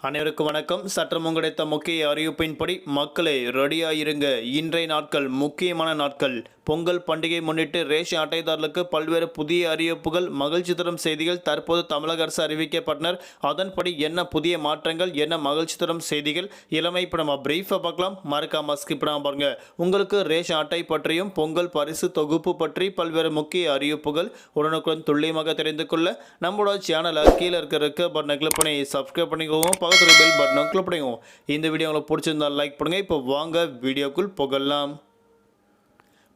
அனைவருக்கும் வணக்கம். சற்றம் கிடைத்த முக்கிய அறிவிப்பின்படி மக்களே ரெடியாயிருங்க இன்றைய நாட்கள் முக்கியமான நாட்கள். பொங்கல் பண்டிகை முன்னிட்டு ரேஷன் அட்டைதாரர்களுக்கு பல்வேறு புதிய அறிவிப்புகள் மகிழ்ச்சி தரும் செய்திகள் தற்போது தமிழக அரசு அறிவிக்கப்பட்டனர். அதன்படி என்ன புதிய மாற்றங்கள் என்ன மகிழ்ச்சி தரும் செய்திகள்? இளமை இப்போ நம்ம பிரீஃபாக பார்க்கலாம். மறக்காம ஸ்கிப் பண்ணாம பாருங்க. உங்களுக்கு ரேஷன் அட்டை பற்றியும் பொங்கல் பரிசு தொகுப்பு பற்றி பல்வேறு முக்கிய அறிவிப்புகள் உடனுக்குடன் துல்லியமாக தெரிந்து கொள்ள நம்மளோட சேனலை கீழே இருக்கிற பட்டனை கிளிக் பண்ணி சப்ஸ்கிரைப் பண்ணிக்கோங்க. பக்கத்தில் பெல் பட்டனை கிளிக் பண்ணிக்கோங்க. இந்த வீடியோ உங்களுக்கு பிடிச்சிருந்தா லைக் பண்ணுங்கள் இப்போ வாங்க வீடியோக்குள் புகழலாம்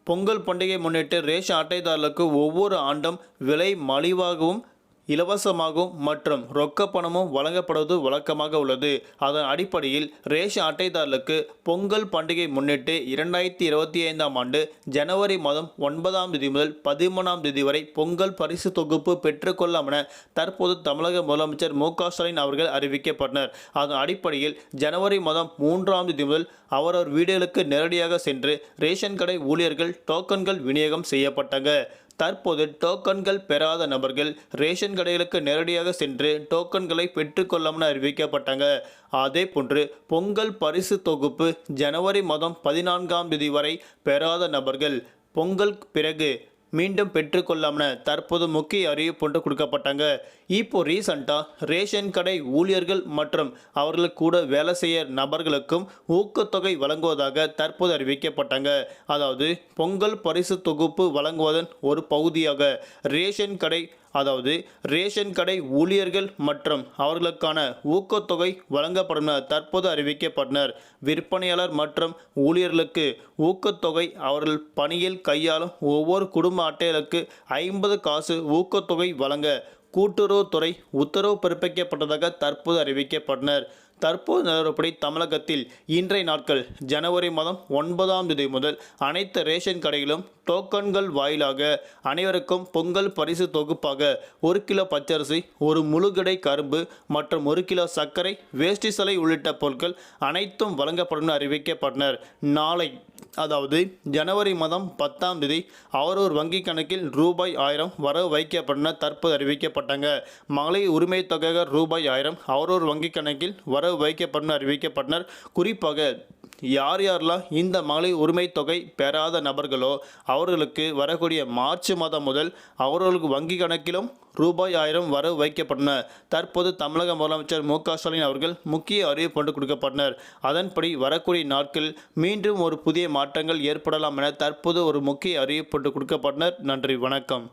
பொங்கல் பண்டிகை முன்னிட்டு ரேஷன் அட்டைதாரர்களுக்கு ஒவ்வொரு ஆண்டும் விலை மலிவாகவும் இலவசமாகவும் மற்றும் ரொக்க பணமும் வழங்கப்படுவது வழக்கமாக உள்ளது. அதன் அடிப்படையில் ரேஷன் அட்டைதாரர்களுக்கு பொங்கல் பண்டிகை முன்னிட்டு இரண்டாயிரத்தி இருபத்தி ஐந்தாம் ஆண்டு ஜனவரி மாதம் ஒன்பதாம் தேதி முதல் பதிமூணாம் தேதி வரை பொங்கல் பரிசு தொகுப்பு பெற்றுக்கொள்ளலாம் என தற்போது தமிழக முதலமைச்சர் மு ஸ்டாலின் அவர்கள் அறிவிக்கப்பட்டனர். அதன் அடிப்படையில் ஜனவரி மாதம் மூன்றாம் தேதி முதல் அவரவர் வீடுகளுக்கு நேரடியாக சென்று ரேஷன் கடை ஊழியர்கள் டோக்கன்கள் விநியோகம் செய்யப்பட்டங்க. தற்போது டோக்கன்கள் பெறாத நபர்கள் ரேஷன் கடைகளுக்கு நேரடியாக சென்று டோக்கன்களை பெற்றுக்கொள்ளாமல் அறிவிக்கப்பட்டாங்க. அதே போன்று பொங்கல் பரிசு தொகுப்பு ஜனவரி மாதம் பதினான்காம் தேதி வரை பெறாத நபர்கள் பொங்கல் பிறகு மீண்டும் பெற்றுக்கொள்ளாமல் தற்போது முக்கிய அறிவிப்பு ஒன்று கொடுக்கப்பட்டாங்க. இப்போ ரீசண்டாக ரேஷன் கடை ஊழியர்கள் மற்றும் அவர்களுக்கு கூட வேலை செய்ய நபர்களுக்கும் ஊக்கத்தொகை வழங்குவதாக தற்போது அறிவிக்கப்பட்டாங்க. அதாவது பொங்கல் பரிசு தொகுப்பு வழங்குவதன் ஒரு பகுதியாக ரேஷன் கடை அதாவது ரேஷன் கடை ஊழியர்கள் மற்றும் அவர்களுக்கான ஊக்கத்தொகை வழங்கப்படும் என தற்போது அறிவிக்கப்பட்டனர். விற்பனையாளர் மற்றும் ஊழியர்களுக்கு ஊக்கத்தொகை அவர்கள் பணியில் கையாளும் ஒவ்வொரு குடும்ப அட்டைகளுக்கு ஐம்பது காசு ஊக்கத்தொகை வழங்க கூட்டுறவுத்துறை உத்தரவு பிறப்பிக்கப்பட்டதாக தற்போது அறிவிக்கப்பட்டனர். தற்போது நிலவரப்படி தமிழகத்தில் இன்றைய நாட்கள் ஜனவரி மாதம் ஒன்பதாம் தேதி முதல் அனைத்து ரேஷன் கடைகளும் டோக்கன்கள் வாயிலாக அனைவருக்கும் பொங்கல் பரிசு தொகுப்பாக ஒரு கிலோ பச்சரிசி ஒரு முழுகடை கரும்பு மற்றும் ஒரு கிலோ சர்க்கரை வேஷ்டி சலை உள்ளிட்ட பொருட்கள் அனைத்தும் வழங்கப்படும் அறிவிக்கப்பட்டனர். நாளை அதாவது ஜனவரி மாதம் பத்தாம் தேதி அவரவர் வங்கி கணக்கில் ரூபாய் ஆயிரம் வரவு வைக்கப்பட்டன தற்போது அறிவிக்கப்பட்டாங்க. மகளிர் உரிமை தொகையாக ரூபாய் ஆயிரம் அவரூர் வங்கி கணக்கில் வரவு வைக்கப்பட்டன அறிவிக்கப்பட்டனர். குறிப்பாக யார் யாரெல்லாம் இந்த மகளிர் உரிமை தொகை பெறாத நபர்களோ அவர்களுக்கு வரக்கூடிய மார்ச் மாதம் முதல் அவர்களுக்கு வங்கி கணக்கிலும் ரூபாய் ஆயிரம் வரவு வைக்கப்பட்டன தற்போது தமிழக முதலமைச்சர் மு க ஸ்டாலின் அவர்கள் முக்கிய அறிவிப்பு கொண்டு கொடுக்கப்பட்டனர். அதன்படி வரக்கூடிய நாட்கள் மீண்டும் ஒரு புதிய மாற்றங்கள் ஏற்படலாம் என தற்போது ஒரு முக்கிய அறிவிப்பு கொண்டு கொடுக்கப்பட்டனர். நன்றி வணக்கம்.